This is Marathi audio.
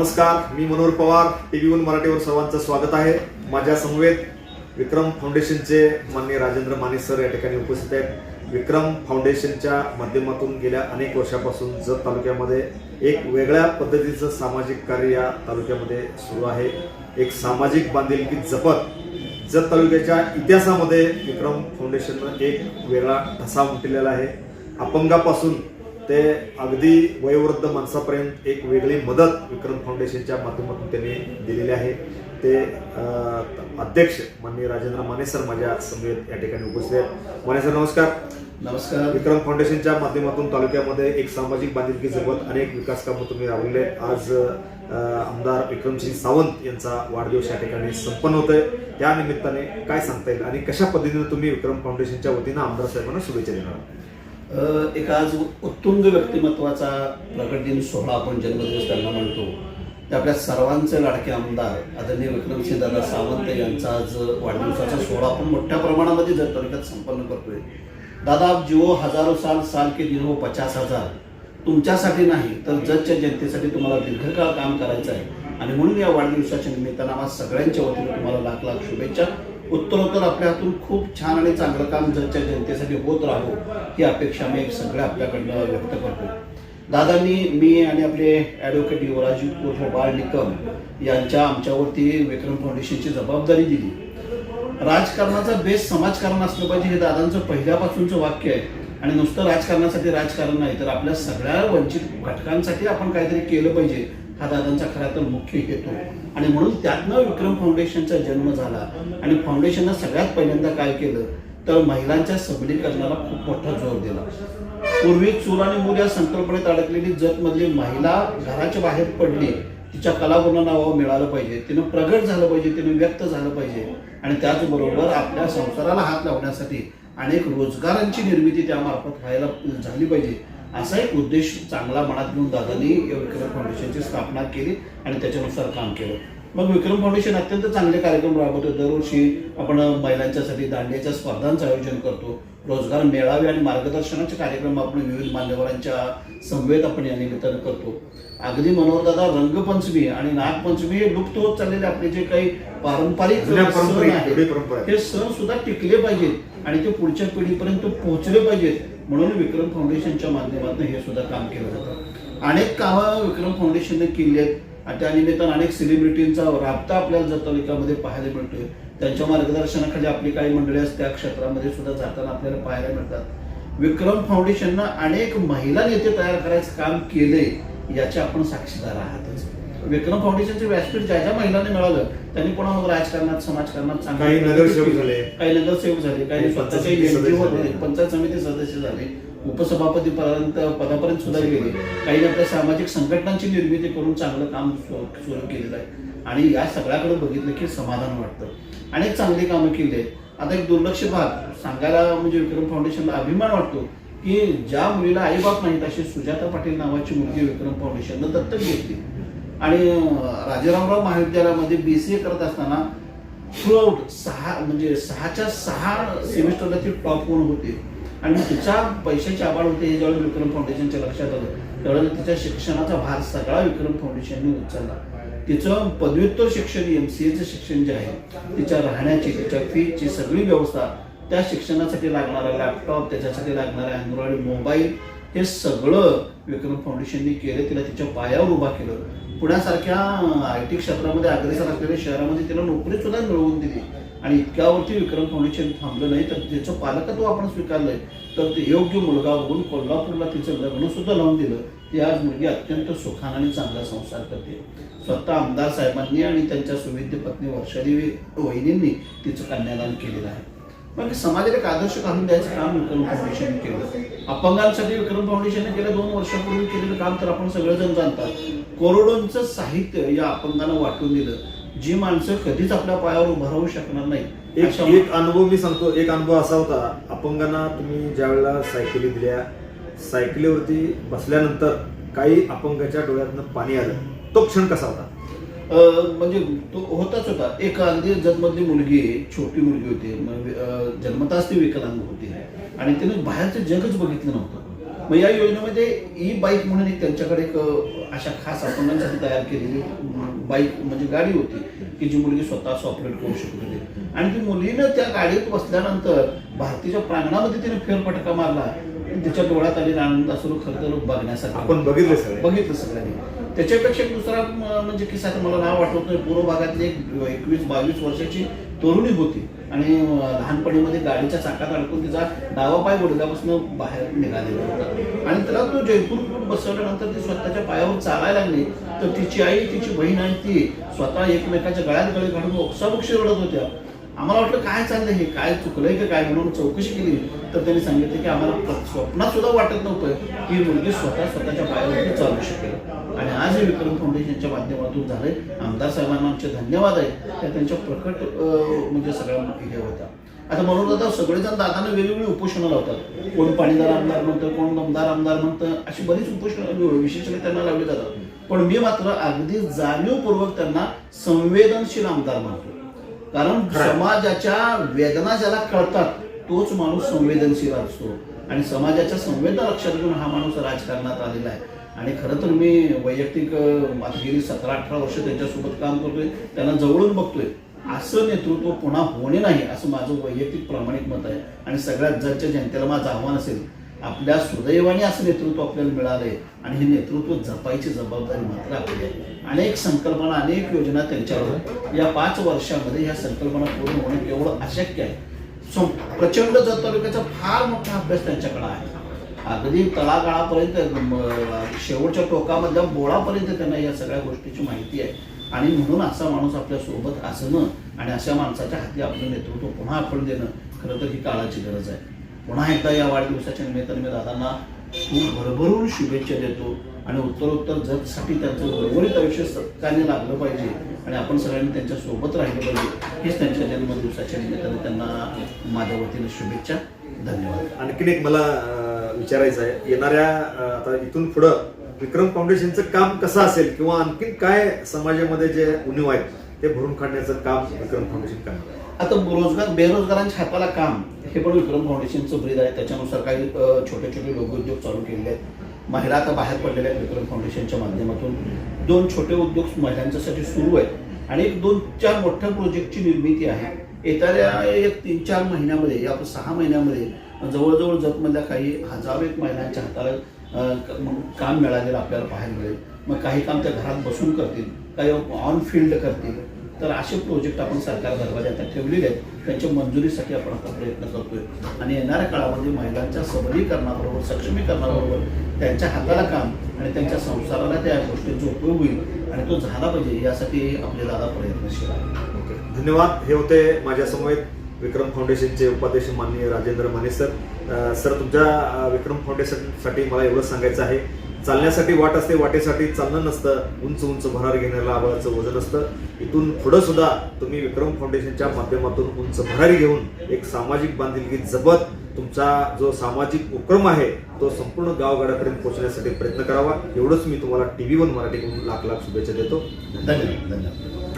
नमस्कार मी मनोहर पवार टीव्ही वन मराठीवर सर्वांचं स्वागत आहे. माझ्या समवेत विक्रम फाउंडेशनचे माननीय राजेंद्र माने सर या ठिकाणी उपस्थित आहेत. विक्रम फाउंडेशनच्या माध्यमातून गेल्या अनेक वर्षापासून जत तालुक्यामध्ये एक वेगळ्या पद्धतीचं सामाजिक कार्य या तालुक्यामध्ये सुरू आहे. एक सामाजिक बांधिलकी जपत जत तालुक्याच्या इतिहासामध्ये विक्रम फाउंडेशननं एक वेगळा ठसा उमटलेला आहे. अपंगापासून ते अगदी वयोवृद्ध माणसापर्यंत एक वेगळी मदत विक्रम फाउंडेशनच्या माध्यमातून त्यांनी दिलेली आहे. ते अध्यक्ष माननीय राजेंद्र माने सर माझ्या समवेत या ठिकाणी उपस्थित आहेत. माने सर नमस्कार. नमस्कार. विक्रम फाउंडेशनच्या माध्यमातून तालुक्यामध्ये एक सामाजिक बांधिलकी जपत अनेक विकास कामं तुम्ही राबवले आज आमदार विक्रमसिंह सावंत यांचा वाढदिवस या ठिकाणी संपन्न होत आहे त्या निमित्ताने काय सांगता येईल आणि कशा पद्धतीने तुम्ही विक्रम फाउंडेशनच्या वतीनं आमदार साहेबांना शुभेच्छा देणार एक आज उत्तुंग व्यक्तिमत्वाचा प्रकट दिन सोहळा आपण जन्मदिवस त्यांना म्हणतो. ते आपल्या सर्वांचे लाडके आमदार आदरणीय विक्रमसिंह दादा सावंत यांचा आज वाढदिवसाचा सोहळा आपण मोठ्या प्रमाणामध्ये जर तालुक्यात संपन्न करतोय. दादा जिओ हजारो साल साल के दिन हो पचास हजार. तुमच्यासाठी नाही तर जगच्या जनतेसाठी तुम्हाला दीर्घकाळ काम करायचं आहे. आणि म्हणून या वाढदिवसाच्या निमित्तानं आम्हा सगळ्यांच्या वतीनं तुम्हाला लाख लाख शुभेच्छा. उत्तरोत्तर आपल्या हातून खूप छान आणि चांगलं काम जगच्या जनतेसाठी होत राहो ही अपेक्षा मी सगळ्या आपल्याकडनं व्यक्त करतो. दादांनी मी आणि आपले ॲडव्होकेट युवराज उर्फ बाळ निकम यांच्या आमच्यावरती विक्रम फाउंडेशनची जबाबदारी दिली. राजकारणाचा बेस समाजकारण असलं पाहिजे हे दादांचं पहिल्यापासूनचं वाक्य आहे. आणि नुसतं राजकारणासाठी राजकारण नाही तर आपल्या सगळ्या वंचित घटकांसाठी आपण काहीतरी केलं पाहिजे हा दादांचा खरा तर मुख्य हेतू आणि म्हणून त्यातनं विक्रम फाउंडेशनचा जन्म झाला. आणि फाउंडेशननं सगळ्यात पहिल्यांदा काय केलं? तर महिलांच्या सबलीकरणाला खूप मोठा जोर दिला. पूर्वी चूल आणि मूल या संकल्पनेत अडकलेली जतमधली महिला घराच्या बाहेर पडली तिच्या कलागुणांना वाव मिळालं पाहिजे तिनं प्रगट झालं पाहिजे तिनं व्यक्त झालं पाहिजे. आणि त्याचबरोबर आपल्या संसाराला हात लावण्यासाठी अनेक रोजगारांची निर्मिती त्यामार्फत व्हायला झाली पाहिजे. असा एक उद्देश चांगला मनात घेऊन दादांनी या फाउंडेशनची स्थापना केली आणि त्याच्यानुसार काम केलं. मग विक्रम फाउंडेशन अत्यंत चांगले कार्यक्रम राबवतो. दरवर्षी आपण महिलांच्यासाठी दांडियाच्या स्पर्धांचं आयोजन करतो. रोजगार मेळावे आणि मार्गदर्शनाचे कार्यक्रम आपण विविध मान्यवरांच्या समवेत आपण या निमित्तानं करतो. अगदी मनोहरदादा रंगपंचमी आणि नागपंचमी हे लुप्त होत चाललेले आपले जे काही पारंपरिक सण परंपरा आहेत. हे सण सुद्धा टिकले पाहिजेत आणि ते पुढच्या पिढीपर्यंत पोहोचले पाहिजेत. म्हणून विक्रम फाउंडेशनच्या माध्यमातून हे सुद्धा काम केलं जातं. अनेक कामं विक्रम फाउंडेशनने केली आहेत. आणि त्या निमित्तानं अनेक सेलिब्रिटींचा राबता आपल्याला तालुक्यामध्ये पाहायला मिळतोय. त्यांच्या मार्गदर्शनाखाली आपली काही मंडळी असतात त्या क्षेत्रामध्ये सुद्धा जाताना आपल्याला पाहायला मिळतात. विक्रम फाउंडेशननं अनेक महिला नेते तयार करायचं काम केले याचे आपण साक्षीदार आहातच. विक्रम फाउंडेशनचे व्यासपीठ ज्या ज्या महिलांनी मिळालं त्यांनी पुन्हा मग राजकारणात समाजकारणात चांगल्या काही नगरसेवक झाले. काही नगरसेवक झाले काही काही स्वतःचे पंचायत समिती सदस्य झाले, उपसभापतीपर्यंत उपसभापती पर्यंत पदापर्यंत सुद्धा गेले. काही आपल्या सामाजिक संघटनांची निर्मिती करून चांगलं काम सु- सुरू केलेलं आहे. आणि या सगळ्याकडे बघितलं की समाधान वाटतं. अनेक चांगली कामं केली आहेत. आता एक दुर्लक्ष भाग सांगायला म्हणजे विक्रम फाउंडेशनला अभिमान वाटतो की ज्या मुलीला आईबाप नाहीत अशी सुजाता पाटील नावाची मुलगी विक्रम फाउंडेशननं दत्तक घेतली. आणि राजारामराव महाविद्यालयामध्ये बी सी ए करत असताना थ्रू आउट सहा म्हणजे सहाच्या सहा सेमिस्टरला ती टॉप कोण होती. आणि तिच्या पैशाची आबाळ होते हे ज्यावेळी विक्रम फाउंडेशनच्या लक्षात आलं त्यावेळेला तिच्या शिक्षणाचा भार सगळा विक्रम फाउंडेशनने उचलला. तिचं पदव्युत्तर शिक्षण एम सी एचं शिक्षण जे आहे तिच्या राहण्याची तिच्या फीची सगळी व्यवस्था त्या शिक्षणासाठी लागणारा लॅपटॉप त्याच्यासाठी लागणारा अँड्रॉइड मोबाईल हे सगळं विक्रम फाउंडेशनने केलं तिला तिच्या पायावर उभा केलं. पुण्यासारख्या आय टी क्षेत्रामध्ये अग्रेसर असलेल्या शहरामध्ये तिला नोकरी सुद्धा मिळवून दिली. आणि इतक्यावरती विक्रम फाउंडेशन थांबलं नाही तर तिचं पालकत्व आपण स्वीकारलंय. तर ते योग्य मुलगा होऊन कोल्हापूरला तिचं लग्न सुद्धा लावून दिलं. ती आज मुलगी अत्यंत सुखान आणि चांगला संसार करते. स्वतः आमदार साहेबांनी आणि त्यांच्या सुविद्य पत्नी वर्षादेवी वहिनींनी तिचं कन्यादान केलेलं आहे. मग समाजाला एक आदर्श काढून द्यायचं काम विक्रम फाउंडेशन केलं. अपंगांसाठी विक्रम फाउंडेशनने गेल्या दोन वर्षापूर्वी केलेलं काम तर आपण सगळेजण जाणतात. करोडोंचं साहित्य या अपंगांना वाटून दिलं. जी माणसं कधीच आपल्या पायावर उभं राहू शकणार नाही. एक अशा- एक अनुभव मी सांगतो. एक अनुभव असा होता. अपंगांना तुम्ही ज्या वेळेला सायकली दिल्या सायकलीवरती बसल्यानंतर काही अपंगाच्या डोळ्यातनं पाणी आलं. तो क्षण कसा होता? अं, म्हणजे तो होताच होता. एक अगदी जन्मधली मुलगी छोटी मुलगी होती. म्हणजे, अं, जन्मताच ती विकलांग होती. आणि तिने बाहेरचं जगच बघितलं नव्हतं. मग या योजनेमध्ये ई बाईक म्हणून एक त्यांच्याकडे एक अशा खास अपंगांसाठी तयार केलेली बाईक म्हणजे गाडी होती की जी मुलगी स्वतः ऑपरेट करू शकत होती. आणि ती मुलीनं त्या गाडीत बसल्यानंतर भारतीच्या प्रांगणामध्ये तिने फेरफटका मारला. तिच्या डोळ्यात आलेला आनंद असो खरं तर बघण्यासाठी आपण बघितले सगळे. बघितलं सगळ्यांनी. त्याच्यापेक्षा दुसरा म्हणजे किस्सा मला नाव आठवत नाही. पूर्व भागातली एक एकवीस बावीस वर्षाची तरुणी होती. आणि लहानपणीमध्ये गाडीच्या चाकात अडकून तिचा डावा पाय बुडल्यापासून बाहेर निघालेला होता आणि त्याला तो जयपूर बसवल्यानंतर ती स्वतःच्या पायावर चालायला लागली. तर तिची आई तिची बहीण आणि ती स्वतः एकमेकाच्या गळ्यात गळे घालून ओक्साबोक्षी रडत होत्या. आम्हाला वाटलं काय चाललंय हे? काय चुकलंय का? काय म्हणून चौकशी केली? तर त्यांनी सांगितलं की आम्हाला स्वप्नात सुद्धा वाटत नव्हतं की मुलगी स्वतः स्वतःच्या पायावरती चालू शकेल. आणि आज हे विक्रम फाउंडेशनच्या माध्यमातून झालंय. आमदार साहेबांना आमचे धन्यवाद आहे त्या त्यांच्या प्रकट म्हणजे सगळ्या हे होत्या. आता म्हणून दादा सगळेजण दादांना वेगवेगळी उपोषणं लावतात. कोण पाणीदार आमदार म्हणतं कोण दमदार आमदार म्हणतं अशी बरीच उपोषणं विशेषणे त्यांना लावली जातात. पण मी मात्र अगदी जाणीवपूर्वक त्यांना संवेदनशील आमदार मानतो. कारण समाजाच्या वेदना ज्याला कळतात तोच माणूस संवेदनशील असतो. आणि समाजाच्या संवेदना लक्षात घेऊन हा माणूस राजकारणात आलेला आहे. आणि खरं तर मी वैयक्तिक गेली सतरा अठरा वर्ष त्यांच्यासोबत काम करतोय त्यांना जवळून बघतोय. असं नेतृत्व पुन्हा होणे नाही असं माझं वैयक्तिक प्रामाणिक मत आहे. आणि सगळ्यात जगच्या जनतेला माझं आव्हान असेल आपल्या सुदैवाने असं नेतृत्व आपल्याला मिळालंय. आणि हे नेतृत्व जपायची जबाबदारी मात्र आपली आहे. अनेक संकल्पना अनेक योजना त्यांच्यावर या पाच वर्षामध्ये ह्या संकल्पना पूर्ण होणे केवळ अशक्य आहे. प्रचंड जत तालुक्याचा फार मोठा अभ्यास त्यांच्याकडे आहे. अगदी तळागाळापर्यंत शेवटच्या टोकामधल्या बोळापर्यंत त्यांना या सगळ्या गोष्टीची माहिती आहे. आणि म्हणून असा माणूस आपल्यासोबत असणं आणि अशा माणसाच्या हाती आपलं नेतृत्व पुन्हा आपण देणं खरं तर ही काळाची गरज आहे. पुन्हा एकदा या वाढदिवसाच्या निमित्ताने मी दादांना खूप भरभरून शुभेच्छा देतो. आणि उत्तरोत्तर जगसाठी त्यांचं उर्वरित आयुष्य सत्काने लागलं पाहिजे आणि आपण सगळ्यांनी त्यांच्यासोबत राहिलं पाहिजे हेच त्यांच्या जन्मदिवसाच्या निमित्ताने त्यांना माझ्या वतीने शुभेच्छा धन्यवाद. आणखीन एक मला विचारायचं आहे. येणाऱ्या आता इथून पुढं विक्रम फाउंडेशनचं काम कसं असेल किंवा आणखीन काय समाजामध्ये जे उणीव आहेत ते भरून काढण्याचं काम विक्रम फाउंडेशन करणार आता रोजगार बेरोजगारांच्या हाताला काम हे पण विक्रम फाउंडेशनचं ब्रीद आहे. त्याच्यानुसार काही छोटे छोटे लघुउद्योग चालू केलेले आहेत. महिला आता बाहेर पडलेल्या आहेत विक्रम फाउंडेशनच्या माध्यमातून. दोन छोटे उद्योग महिलांच्यासाठी सुरू आहेत आणि एक दोन चार मोठ्या प्रोजेक्टची निर्मिती आहे. येणाऱ्या एक तीन चार महिन्यामध्ये या सहा महिन्यामध्ये जवळजवळ जगमधल्या काही हजारो एक महिलांच्या हाताला मग काम मिळालेलं आपल्याला पाहायला मिळेल. मग काही काम त्या घरात बसून करतील काही ऑन फील्ड करतील. तर असे प्रोजेक्ट आपण सरकार दरबारी आता ठेवलेले आहेत. त्यांच्या मंजुरीसाठी आपण आता प्रयत्न करतोय. आणि येणाऱ्या काळामध्ये महिलांच्या सबलीकरणाबरोबर सक्षमीकरणाबरोबर त्यांच्या हाताला काम आणि त्यांच्या संसाराला त्या गोष्टींचा उपयोग होईल आणि तो झाला पाहिजे यासाठी आपले दादा प्रयत्नशील आहे ओके. धन्यवाद. हे होते माझ्यासमवेत विक्रम फाउंडेशनचे उपाध्यक्ष माननीय राजेंद्र माने सर. सर तुमच्या विक्रम फाउंडेशनसाठी मला एवढं सांगायचं आहे. चालण्यासाठी वाट असते वाटेसाठी चालणं नसतं. उंच उंच भरार घेण्याला आबळाचं वजन असतं. इथून पुढं सुद्धा तुम्ही विक्रम फाउंडेशनच्या माध्यमातून उंच भरारी घेऊन एक सामाजिक बांधिलकी जपत तुमचा जो सामाजिक उपक्रम आहे तो संपूर्ण गावगाड्यापर्यंत पोहोचण्यासाठी प्रयत्न करावा. एवढंच मी तुम्हाला टीव्ही वन मराठीकडून लाख लाख शुभेच्छा देतो. धन्यवाद. धन्यवाद